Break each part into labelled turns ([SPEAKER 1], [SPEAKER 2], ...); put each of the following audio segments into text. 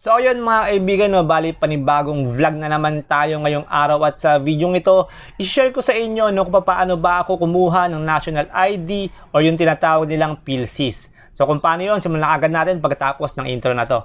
[SPEAKER 1] So ayun mga kaibigan, no, bali panibagong vlog na naman tayo ngayong araw at sa video ito, i-share ko sa inyo no, kung paano ba ako kumuha ng national ID o yung tinatawag nilang PhilSys. So kung paano yun, simulan agad natin pagkatapos ng intro na to.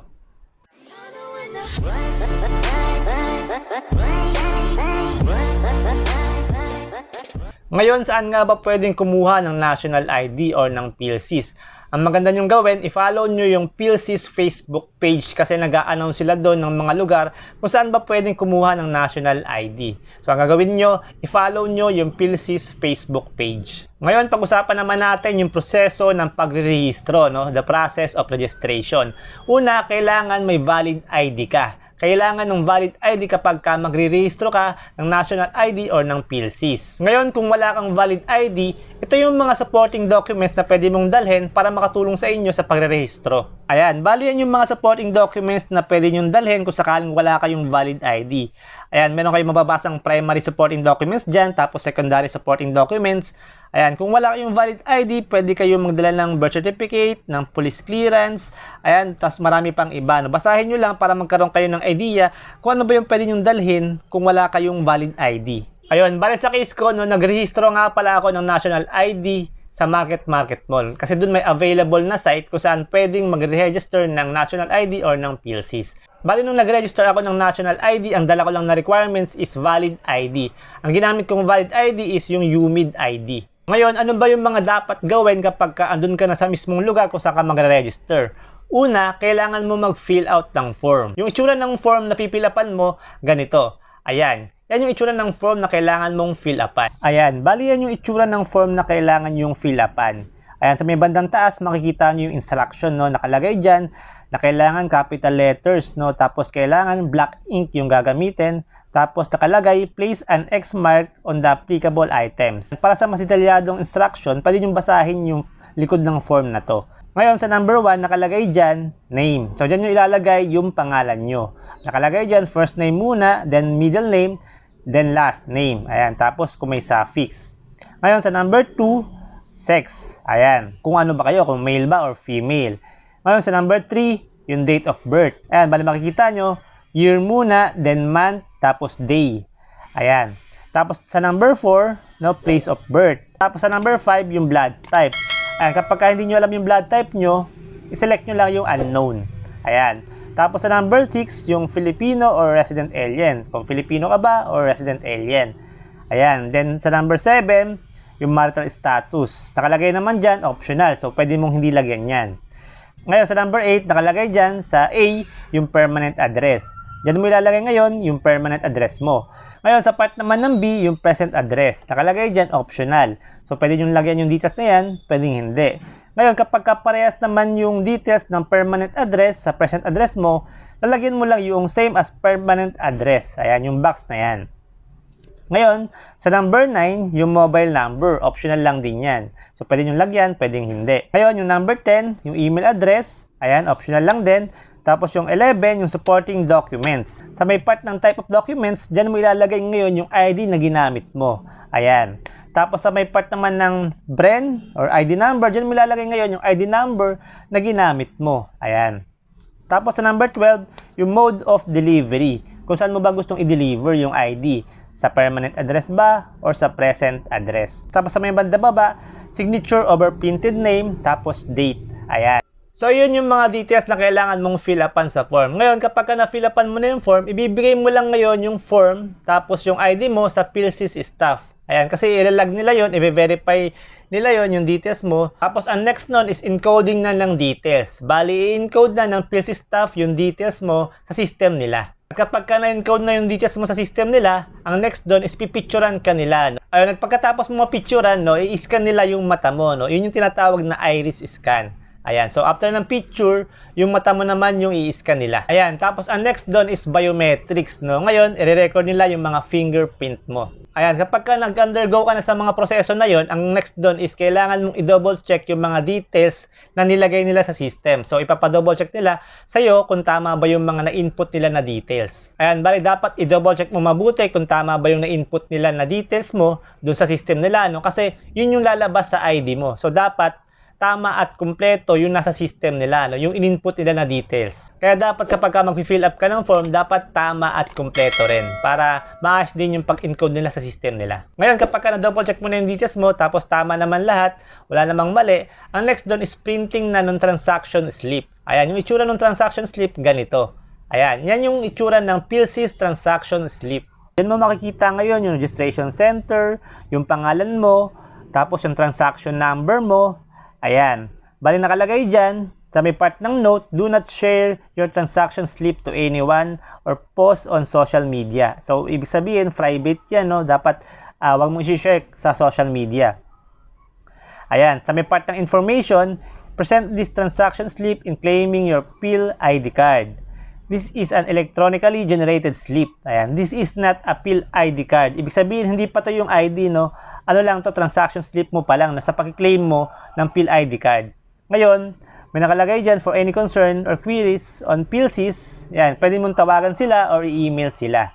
[SPEAKER 1] Ngayon, saan nga ba pwedeng kumuha ng national ID or ng PhilSys? Ang maganda nyong gawin, i-follow nyo yung PhilSys Facebook page kasi nag-a-announce sila doon ng mga lugar kung saan ba pwedeng kumuha ng national ID. So, ang gagawin nyo, i-follow nyo yung PhilSys Facebook page. Ngayon, pag-usapan naman natin yung proseso ng pagre-rehistro, no? the process of registration. Una, kailangan may valid ID ka kailangan ng valid ID kapag ka magre-rehistro ka ng national ID or ng PhilSys. Ngayon, kung wala kang valid ID, ito yung mga supporting documents na pwede mong dalhin para makatulong sa inyo sa pagre-rehistro. Ayan, bali yan yung mga supporting documents na pwede nyo dalhin kung sakaling wala kayong valid ID. Ayan, meron kayong mababasang primary supporting documents dyan, tapos secondary supporting documents. Ayan, kung wala kayong valid ID, pwede kayong magdala ng birth certificate, ng police clearance, ayan, tapos marami pang iba. No? Basahin nyo lang para magkaroon kayo ng idea kung ano ba yung pwede nyong dalhin kung wala kayong valid ID. Ayun, balik sa case ko, no, nagrehistro nga pala ako ng national ID sa Market Market Mall. Kasi doon may available na site kung saan pwedeng mag-register ng national ID or ng PLCs. Bali nung nag-register ako ng national ID, ang dala ko lang na requirements is valid ID. Ang ginamit kong valid ID is yung UMID ID. Ngayon, ano ba yung mga dapat gawin kapag ka andun ka na sa mismong lugar kung saan ka magre-register? Una, kailangan mo mag-fill out ng form. Yung itsura ng form na pipilapan mo, ganito. Ayan. Yan yung itsura ng form na kailangan mong fill upan. Ayan. Bali yan yung itsura ng form na kailangan yung fill upan. Ayan, sa may bandang taas, makikita nyo yung instruction, no, nakalagay dyan, na kailangan capital letters, no, tapos kailangan black ink yung gagamitin, tapos nakalagay, place an X mark on the applicable items. Para sa mas detalyadong instruction, pwede nyo basahin yung likod ng form na to. Ngayon, sa number 1, nakalagay dyan, name. So, dyan nyo ilalagay yung pangalan nyo. Nakalagay dyan, first name muna, then middle name, then last name. Ayan, tapos kung may suffix. Ngayon, sa number 2, sex. Ayan, kung ano ba kayo, kung male ba or female. Ngayon, sa number 3, yung date of birth. Ayan, bali makikita nyo, year muna, then month, tapos day. Ayan. Tapos sa number 4, no, place of birth. Tapos sa number 5, yung blood type. Ayan, kapag ka hindi nyo alam yung blood type nyo, iselect nyo lang yung unknown. Ayan. Tapos sa number 6, yung Filipino or resident alien. Kung Filipino ka ba or resident alien. Ayan. Then sa number 7, yung marital status. Nakalagay naman dyan, optional. So, pwede mong hindi lagyan yan. Ngayon, sa number 8, nakalagay dyan sa A, yung permanent address. Diyan mo ilalagay ngayon yung permanent address mo. Ngayon, sa part naman ng B, yung present address. Nakalagay dyan, optional. So, pwede nyo lagyan yung details na yan, pwedeng hindi. Ngayon, kapag kaparehas naman yung details ng permanent address sa present address mo, lalagyan mo lang yung same as permanent address. Ayan, yung box na yan. Ngayon, sa number 9, yung mobile number. Optional lang din yan. So, pwede nyo lagyan, pwedeng hindi. Ngayon, yung number 10, yung email address. Ayan, optional lang din. Tapos yung 11, yung supporting documents. Sa may part ng type of documents, dyan mo ilalagay ngayon yung ID na ginamit mo. Ayan. Tapos sa may part naman ng brand or ID number, dyan mo ilalagay ngayon yung ID number na ginamit mo. Ayan. Tapos sa number 12, yung mode of delivery. Kung saan mo ba gustong i-deliver yung ID. Sa permanent address ba or sa present address. Tapos sa may banda baba, signature over printed name, tapos date. Ayan. So, yun yung mga details na kailangan mong fill upan sa form. Ngayon, kapag ka na-fill upan mo na yung form, ibibigay mo lang ngayon yung form, tapos yung ID mo sa PhilSys staff. Ayan, kasi ilalag nila yon, i-verify nila yon yung details mo. Tapos, ang next nun is encoding na ng details. Bali, i-encode na ng PhilSys staff yung details mo sa system nila. Kapag ka na-encode na yung details mo sa system nila, ang next doon is pipicturan ka nila. No? Ayun, pagkatapos mo mapicturan, no, i-scan nila yung mata mo. No? Yun yung tinatawag na iris scan. Ayan. So, after ng picture, yung mata mo naman yung i-scan nila. Ayan. Tapos, ang next doon is biometrics, no? Ngayon, i-record nila yung mga fingerprint mo. Ayan. Kapag ka nag-undergo ka na sa mga proseso na yon, ang next doon is kailangan mong i-double check yung mga details na nilagay nila sa system. So, ipapa-double check nila sa'yo kung tama ba yung mga na-input nila na details. Ayan. Bali, dapat i-double check mo mabuti kung tama ba yung na-input nila na details mo doon sa system nila, no? Kasi, yun yung lalabas sa ID mo. So, dapat tama at kumpleto yung nasa system nila, no? yung in-input nila na details. Kaya dapat kapag ka mag-fill up ka ng form, dapat tama at kumpleto rin para maayos din yung pag-encode nila sa system nila. Ngayon, kapag ka na-double check mo na yung details mo, tapos tama naman lahat, wala namang mali, ang next doon is printing na ng transaction slip. Ayan, yung itsura ng transaction slip, ganito. Ayan, yan yung itsura ng PhilSys transaction slip. Yan mo makikita ngayon yung registration center, yung pangalan mo, tapos yung transaction number mo. Ayan. Bali nakalagay dyan, sa may part ng note, do not share your transaction slip to anyone or post on social media. So, ibig sabihin, private yan, no? Dapat, uh, wag mo i-share sa social media. Ayan. Sa may part ng information, present this transaction slip in claiming your PIL ID card. This is an electronically generated slip. Ayan. This is not a PIL ID card. Ibig sabihin, hindi pa to yung ID, no? Ano lang to, transaction slip mo pa lang, nasa pakiklaim mo ng PIL ID card. Ngayon, may nakalagay dyan for any concern or queries on PILSys. Ayan, pwede mong tawagan sila or i-email sila.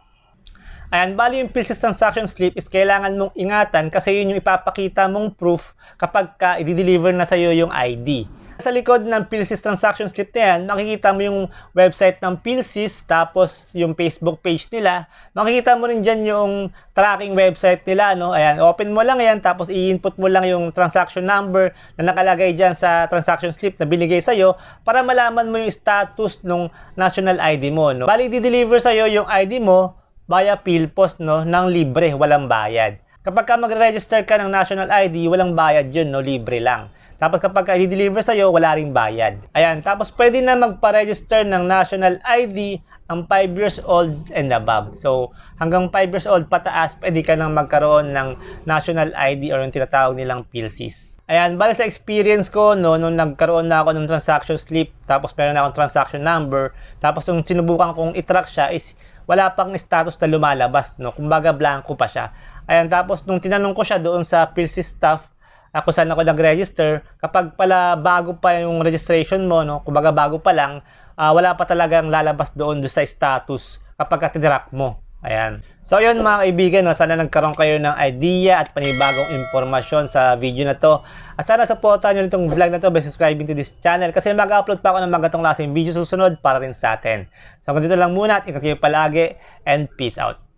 [SPEAKER 1] Ayan, bali yung PILSys transaction slip is kailangan mong ingatan kasi yun yung ipapakita mong proof kapag ka i-deliver na sa'yo yung ID. Sa likod ng PhilSys transaction slip na yan, makikita mo yung website ng PhilSys, tapos yung Facebook page nila. Makikita mo rin dyan yung tracking website nila. No? Ayan, open mo lang yan, tapos i-input mo lang yung transaction number na nakalagay dyan sa transaction slip na binigay sa'yo para malaman mo yung status ng national ID mo. No? Bali, di-deliver sa'yo yung ID mo via PhilPost no, ng libre, walang bayad. Kapag ka magre-register ka ng national ID, walang bayad yun, no? libre lang. Tapos kapag ka i-deliver sa'yo, wala ring bayad. Ayan, tapos pwede na magpa-register ng national ID ang 5 years old and above. So, hanggang 5 years old pataas, pwede ka nang magkaroon ng national ID or yung tinatawag nilang PLCs. Ayan, bali sa experience ko, no, nung nagkaroon na ako ng transaction slip, tapos meron na akong transaction number, tapos nung sinubukan kong i-track siya is wala pang status na lumalabas, no? Kumbaga blanco pa siya. Ayan, tapos nung tinanong ko siya doon sa PLC staff, ako saan ako nag-register, kapag pala bago pa yung registration mo, no, kumbaga bago pa lang, uh, wala pa talagang lalabas doon do sa status kapag tinrack mo. Ayan. So, yun mga kaibigan, no, sana nagkaroon kayo ng idea at panibagong impormasyon sa video na to. At sana supportan nyo itong vlog na to by subscribing to this channel kasi mag-upload pa ako ng magatong klaseng video susunod para rin sa atin. So, hanggang dito lang muna at ingat kayo palagi and peace out.